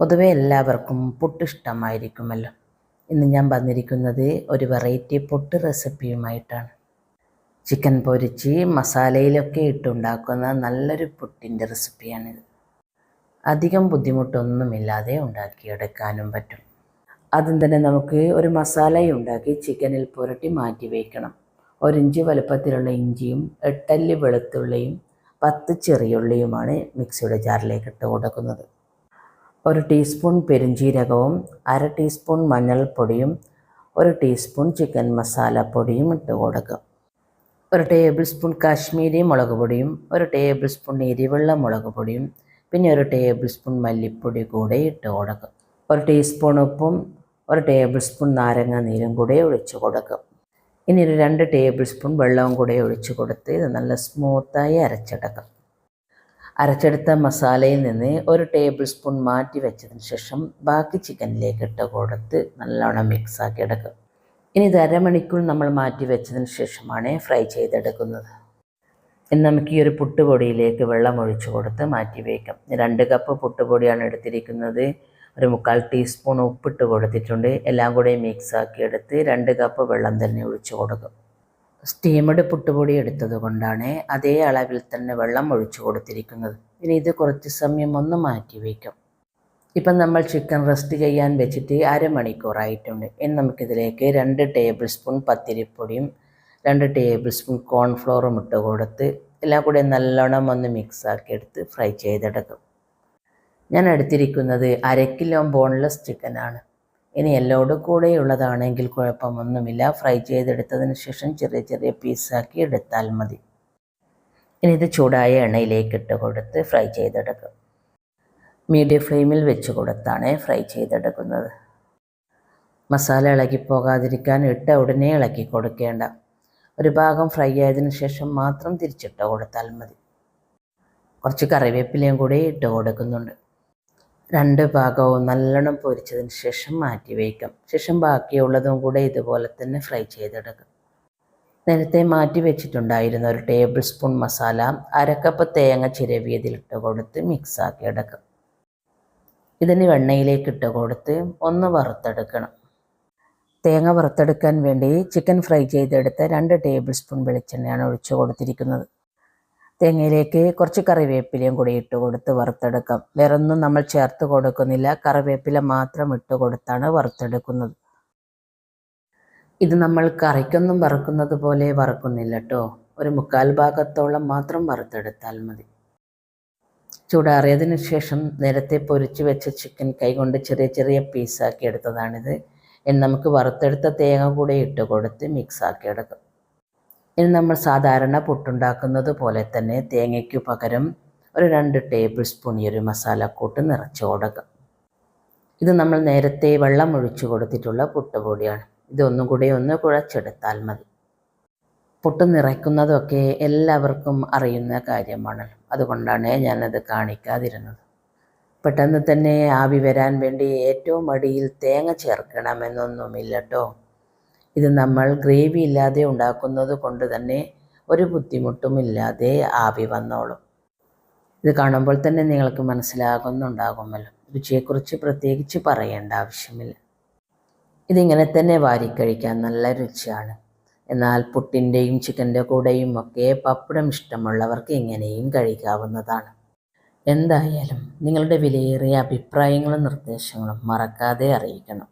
പൊതുവെ എല്ലാവർക്കും പുട്ട് ഇഷ്ടമായിരിക്കുമല്ലോ. ഇന്ന് ഞാൻ വന്നിരിക്കുന്നത് ഒരു വെറൈറ്റി പുട്ട് റെസിപ്പിയുമായിട്ടാണ് ചിക്കൻ പൊരിച്ച് മസാലയിലൊക്കെ ഇട്ടുണ്ടാക്കുന്ന നല്ലൊരു പുട്ടിന്റെ റെസിപ്പിയാണിത് അധികം ബുദ്ധിമുട്ടൊന്നുമില്ലാതെ ഉണ്ടാക്കിയെടുക്കാനും പറ്റും. ആദ്യം തന്നെ നമുക്ക് ഒരു മസാല ഉണ്ടാക്കി ചിക്കനിൽ പുരട്ടി മാറ്റി വയ്ക്കണം ഒരിഞ്ച് വലുപ്പത്തിലുള്ള ഇഞ്ചിയും എട്ടല്ലി വെളുത്തുള്ളിയും പത്ത് ചെറിയുള്ളിയുമാണ് മിക്സിയുടെ ജാറിലേക്ക് ഇട്ട് കൊടുക്കുന്നത്. ഒരു ടീസ്പൂൺ പെരുംജീരകവും അര ടീസ്പൂൺ മഞ്ഞൾപ്പൊടിയും ഒരു ടീസ്പൂൺ ചിക്കൻ മസാലപ്പൊടിയും ഇട്ട് കൊടുക്കുക. ഒരു ടേബിൾ സ്പൂൺ കാശ്മീരി മുളക് പൊടിയും ഒരു ടേബിൾ സ്പൂൺ എരിവെള്ള മുളക് പൊടിയും പിന്നെ ഒരു ടേബിൾ സ്പൂൺ മല്ലിപ്പൊടി കൂടെ ഇട്ട് കൊടുക്കും ഒരു ടീസ്പൂൺ ഉപ്പും ഒരു ടേബിൾ സ്പൂൺ നാരങ്ങ നീരും കൂടെ ഒഴിച്ച് കൊടുക്കും ഇനി ഒരു രണ്ട് ടേബിൾ സ്പൂൺ വെള്ളവും കൂടെ ഒഴിച്ച് കൊടുത്ത് ഇത് നല്ല സ്മൂത്തായി അരച്ചെടുക്കാം അരച്ചെടുത്ത മസാലയിൽ നിന്ന് ഒരു ടേബിൾ സ്പൂൺ മാറ്റി വെച്ചതിന് ശേഷം ബാക്കി ചിക്കനിലേക്ക് ഇട്ട് കൊടുത്ത് നല്ലോണം മിക്സാക്കി എടുക്കും ഇനി ഇത് അരമണിക്കൂർ നമ്മൾ മാറ്റി വെച്ചതിന് ശേഷമാണ് ഫ്രൈ ചെയ്തെടുക്കുന്നത്. ഇനി നമുക്ക് ഈ ഒരു പുട്ടുപൊടിയിലേക്ക് വെള്ളം ഒഴിച്ചു കൊടുത്ത് മാറ്റി വയ്ക്കാം രണ്ട് കപ്പ് പുട്ടുപൊടിയാണ് എടുത്തിരിക്കുന്നത്. ഒരു മുക്കാൽ ടീസ്പൂൺ ഉപ്പിട്ട് കൊടുത്തിട്ടുണ്ട്. എല്ലാം കൂടെ മിക്സ് ആക്കി എടുത്ത് രണ്ട് കപ്പ് വെള്ളം തന്നെ ഒഴിച്ചു കൊടുക്കും സ്റ്റീമഡ് പുട്ടുപൊടി എടുത്തത് കൊണ്ടാണ് അതേ അളവിൽ തന്നെ വെള്ളം ഒഴിച്ചു കൊടുത്തിരിക്കുന്നത്. ഇനി ഇത് കുറച്ച് സമയം ഒന്ന് മാറ്റി വയ്ക്കും. ഇപ്പം നമ്മൾ ചിക്കൻ റെസ്റ്റ് ചെയ്യാൻ വെച്ചിട്ട് അരമണിക്കൂറായിട്ടുണ്ട്. ഇനി നമുക്കിതിലേക്ക് രണ്ട് ടേബിൾ സ്പൂൺ പത്തിരിപ്പൊടിയും രണ്ട് ടേബിൾ സ്പൂൺ കോൺഫ്ലോറും ഇട്ട് കൊടുത്ത് എല്ലാം കൂടെ നല്ലോണം ഒന്ന് മിക്സ് ആക്കി എടുത്ത് ഫ്രൈ ചെയ്തെടുക്കും. ഞാൻ എടുത്തിരിക്കുന്നത് അര കിലോ ബോൺലെസ് ചിക്കനാണ് ഇനി എല്ലോട് കൂടെയുള്ളതാണെങ്കിൽ കുഴപ്പമൊന്നുമില്ല. ഫ്രൈ ചെയ്തെടുത്തതിന് ശേഷം ചെറിയ ചെറിയ പീസാക്കി എടുത്താൽ മതി. ഇനി ഇത് ചൂടായ എണ്ണയിലേക്ക് ഇട്ട് കൊടുത്ത് ഫ്രൈ ചെയ്തെടുക്കും മീഡിയം ഫ്ലെയിമിൽ വെച്ച് കൊടുത്താണ് ഫ്രൈ ചെയ്തെടുക്കുന്നത്. മസാല ഇളകി പോകാതിരിക്കാൻ ഇട്ട ഉടനെ ഇളക്കി കൊടുക്കേണ്ട. ഒരു ഭാഗം ഫ്രൈ ആയതിനു ശേഷം മാത്രം തിരിച്ചിട്ട് കൊടുത്താൽ മതി. കുറച്ച് കറിവേപ്പിലയും കൂടി ഇട്ട് കൊടുക്കുന്നുണ്ട്. രണ്ട് ഭാഗവും നല്ലോണം പൊരിച്ചതിന് ശേഷം മാറ്റി വയ്ക്കും. ശേഷം ബാക്കിയുള്ളതും കൂടെ ഇതുപോലെ തന്നെ ഫ്രൈ ചെയ്തെടുക്കും. നേരത്തെ മാറ്റി വെച്ചിട്ടുണ്ടായിരുന്ന ഒരു ടേബിൾ സ്പൂൺ മസാല അരക്കപ്പ് തേങ്ങ ചിരവിയതിലിട്ട് കൊടുത്ത് മിക്സാക്കി എടുക്കും. ഇതിന് വെണ്ണയിലേക്ക് ഇട്ട് കൊടുത്ത് ഒന്ന് വറുത്തെടുക്കണം. തേങ്ങ വറുത്തെടുക്കാൻ വേണ്ടി ചിക്കൻ ഫ്രൈ ചെയ്തെടുത്ത രണ്ട് ടേബിൾ സ്പൂൺ വെളിച്ചെണ്ണയാണ് ഒഴിച്ചു കൊടുത്തിരിക്കുന്നത്. തേങ്ങയിലേക്ക് കുറച്ച് കറിവേപ്പിലയും കൂടി ഇട്ട് കൊടുത്ത് വറുത്തെടുക്കാം. വേറൊന്നും നമ്മൾ ചേർത്ത് കൊടുക്കുന്നില്ല. കറിവേപ്പില മാത്രം ഇട്ട് കൊടുത്താണ് വറുത്തെടുക്കുന്നത്. ഇത് നമ്മൾ കറിക്കൊന്നും വറുക്കുന്നത് പോലെ വറുക്കുന്നില്ല കേട്ടോ. ഒരു മുക്കാൽ ഭാഗത്തോളം മാത്രം വറുത്തെടുത്താൽ മതി. ചൂടാറിയതിന് ശേഷം നേരത്തെ പൊരിച്ചു വെച്ച ചിക്കൻ കൈകൊണ്ട് ചെറിയ ചെറിയ പീസാക്കി എടുത്തതാണിത്. നമുക്ക് വറുത്തെടുത്ത തേങ്ങ കൂടെ ഇട്ട് കൊടുത്ത് മിക്സാക്കി എടുക്കാം. ഇനി നമ്മൾ സാധാരണ പുട്ടുണ്ടാക്കുന്നത് പോലെ തന്നെ തേങ്ങയ്ക്ക് പകരം ഒരു രണ്ട് ടേബിൾ സ്പൂൺ ഈ ഒരു മസാലക്കൂട്ട് നിറച്ച് കൊടുക്കാം ഇത് നമ്മൾ നേരത്തെ വെള്ളം ഒഴിച്ചു കൊടുത്തിട്ടുള്ള പുട്ടുപൊടിയാണ്. ഇതൊന്നും കൂടി ഒന്ന് കുഴച്ചെടുത്താൽ മതി. പുട്ട് നിറയ്ക്കുന്നതൊക്കെ എല്ലാവർക്കും അറിയുന്ന കാര്യമാണ്. അതുകൊണ്ടാണ് ഞാനത് കാണിക്കാതിരുന്നത്. പെട്ടെന്ന് തന്നെ ആവി വരാൻ വേണ്ടി ഏറ്റവും അടിയിൽ തേങ്ങ ചേർക്കണമെന്നൊന്നുമില്ല കേട്ടോ ഇത് നമ്മൾ ഗ്രേവി ഇല്ലാതെ ഉണ്ടാക്കുന്നത് കൊണ്ട് തന്നെ ഒരു ബുദ്ധിമുട്ടുമില്ലാതെ ആവി വന്നോളും. ഇത് കാണുമ്പോൾ തന്നെ നിങ്ങൾക്ക് മനസ്സിലാകുന്നുണ്ടാകുമല്ലോ. രുചിയെക്കുറിച്ച് പ്രത്യേകിച്ച് പറയേണ്ട ആവശ്യമില്ല. ഇതിങ്ങനെ തന്നെ വാരിക്കഴിക്കാൻ നല്ല രുചിയാണ്. എന്നാൽ പുട്ടിന്റെയും ചിക്കന്റെ കൂടെയും ഒക്കെ പപ്പടം ഇഷ്ടമുള്ളവർക്ക് ഇങ്ങനെയും കഴിക്കാവുന്നതാണ്. എന്തായാലും നിങ്ങളുടെ വിലയേറിയ അഭിപ്രായങ്ങളും നിർദ്ദേശങ്ങളും മറക്കാതെ അറിയിക്കണം.